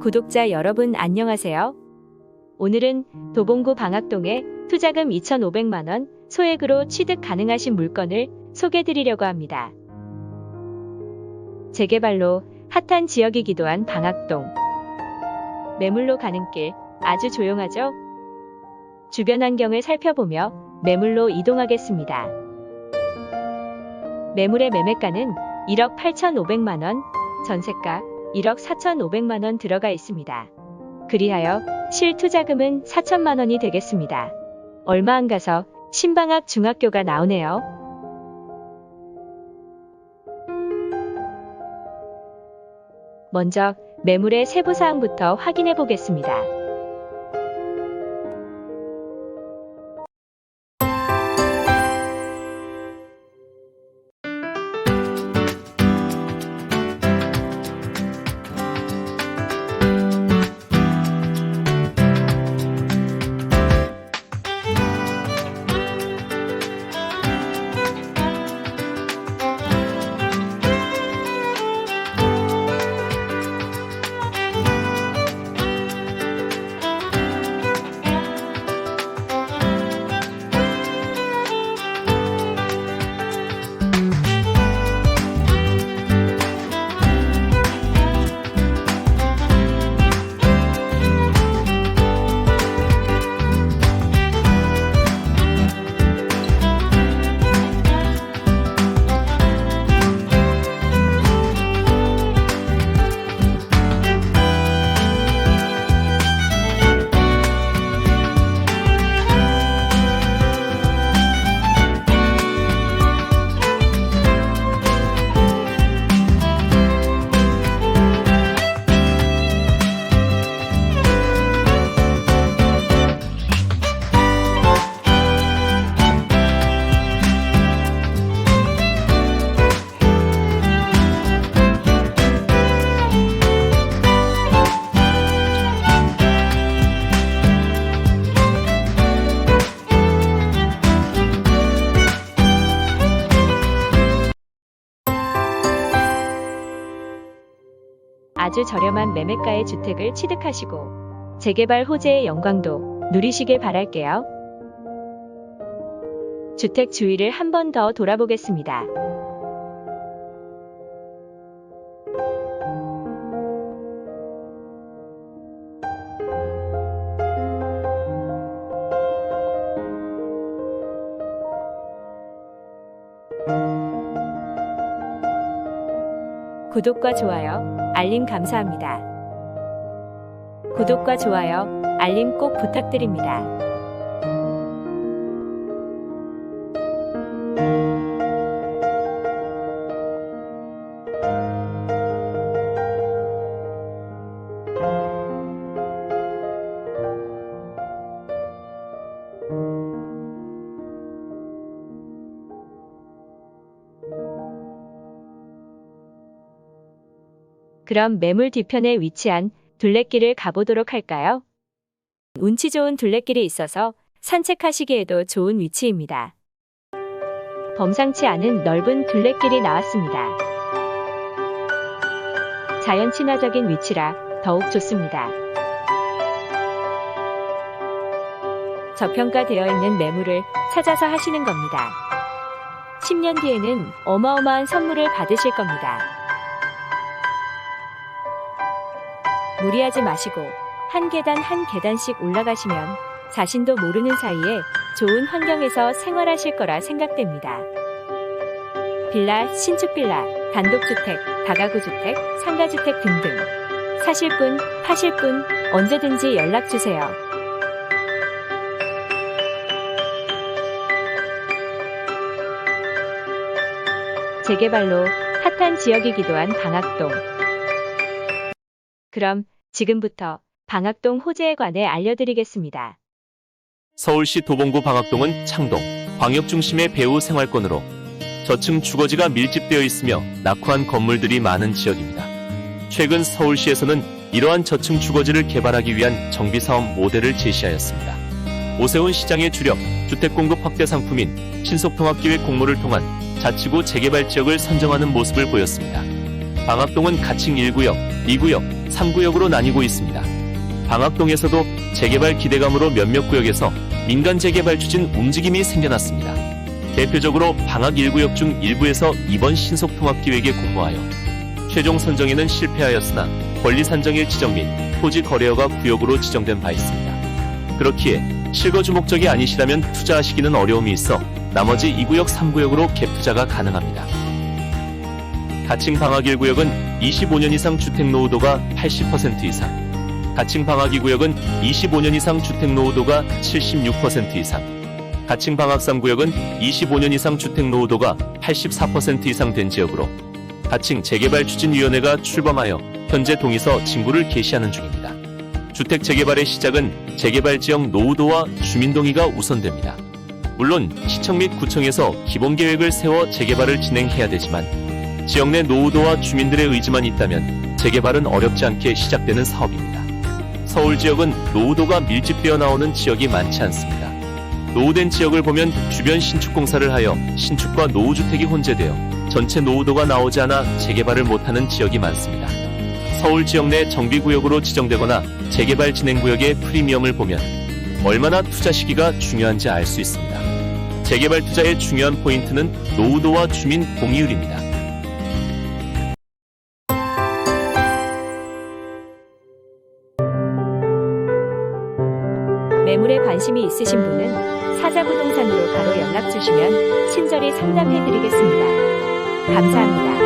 구독자 여러분 안녕하세요. 오늘은 도봉구 방학동에 투자금 2,500만원 소액으로 취득 가능하신 물건을 소개드리려고 합니다. 재개발로 핫한 지역이기도 한 방학동. 매물로 가는 길 아주 조용하죠? 주변 환경을 살펴보며 매물로 이동하겠습니다. 매물의 매매가는 1억 8,500만원, 전세가 1억 4,500만 원 들어가 있습니다. 그리하여 실투자금은 4천만 원이 되겠습니다. 얼마 안 가서 신방학 중학교가 나오네요. 먼저 매물의 세부사항부터 확인해 보겠습니다. 아주 저렴한 매매가의 주택을 취득하시고 재개발 호재의 영광도 누리시길 바랄게요. 주택 주위를 한 번 더 돌아보겠습니다. 구독과 좋아요, 알림 감사합니다. 구독과 좋아요, 알림 꼭 부탁드립니다. 그럼 매물 뒤편에 위치한 둘레길을 가보도록 할까요? 운치 좋은 둘레길이 있어서 산책하시기에도 좋은 위치입니다. 범상치 않은 넓은 둘레길이 나왔습니다. 자연 친화적인 위치라 더욱 좋습니다. 저평가되어 있는 매물을 찾아서 하시는 겁니다. 10년 뒤에는 어마어마한 선물을 받으실 겁니다. 무리하지 마시고 한 계단 한 계단씩 올라가시면 자신도 모르는 사이에 좋은 환경에서 생활하실 거라 생각됩니다. 빌라, 신축 빌라, 단독주택, 다가구 주택, 상가주택 등등. 사실 분, 파실 분 언제든지 연락 주세요. 재개발로 핫한 지역이기도 한 방학동. 그럼 지금부터 방학동 호재에 관해 알려드리겠습니다. 서울시 도봉구 방학동은 창동, 광역 중심의 배후 생활권으로 저층 주거지가 밀집되어 있으며 낙후한 건물들이 많은 지역입니다. 최근 서울시에서는 이러한 저층 주거지를 개발하기 위한 정비사업 모델을 제시하였습니다. 오세훈 시장의 주력 주택 공급 확대 상품인 신속통합기획 공모를 통한 자치구 재개발 지역을 선정하는 모습을 보였습니다. 방학동은 가칭 1구역, 2구역, 3구역으로 나뉘고 있습니다. 방학동에서도 재개발 기대감으로 몇몇 구역에서 민간 재개발 추진 움직임이 생겨났습니다. 대표적으로 방학 1구역 중 일부에서 이번 신속통합기획에 공모하여 최종 선정에는 실패하였으나 권리 산정일 지정 및 토지 거래허가 구역으로 지정된 바 있습니다. 그렇기에 실거 주 목적이 아니시라면 투자하시기는 어려움이 있어 나머지 2구역 3구역으로 갭 투자가 가능합니다. 가칭 방학 1구역은 25년 이상 주택 노후도가 80% 이상, 가칭 방학 2구역은 25년 이상 주택 노후도가 76% 이상, 가칭 방학 3구역은 25년 이상 주택 노후도가 84% 이상 된 지역으로 가칭 재개발 추진위원회가 출범하여 현재 동에서 징구를 게시하는 중입니다. 주택 재개발의 시작은 재개발 지역 노후도와 주민 동의가 우선됩니다. 물론 시청 및 구청에서 기본 계획을 세워 재개발을 진행해야 되지만 지역 내 노후도와 주민들의 의지만 있다면 재개발은 어렵지 않게 시작되는 사업입니다. 서울 지역은 노후도가 밀집되어 나오는 지역이 많지 않습니다. 노후된 지역을 보면 주변 신축 공사를 하여 신축과 노후주택이 혼재되어 전체 노후도가 나오지 않아 재개발을 못하는 지역이 많습니다. 서울 지역 내 정비구역으로 지정되거나 재개발 진행구역의 프리미엄을 보면 얼마나 투자 시기가 중요한지 알 수 있습니다. 재개발 투자의 중요한 포인트는 노후도와 주민 공이율입니다. 매물에 관심이 있으신 분은 사자부동산으로 바로 연락 주시면 친절히 상담해 드리겠습니다. 감사합니다.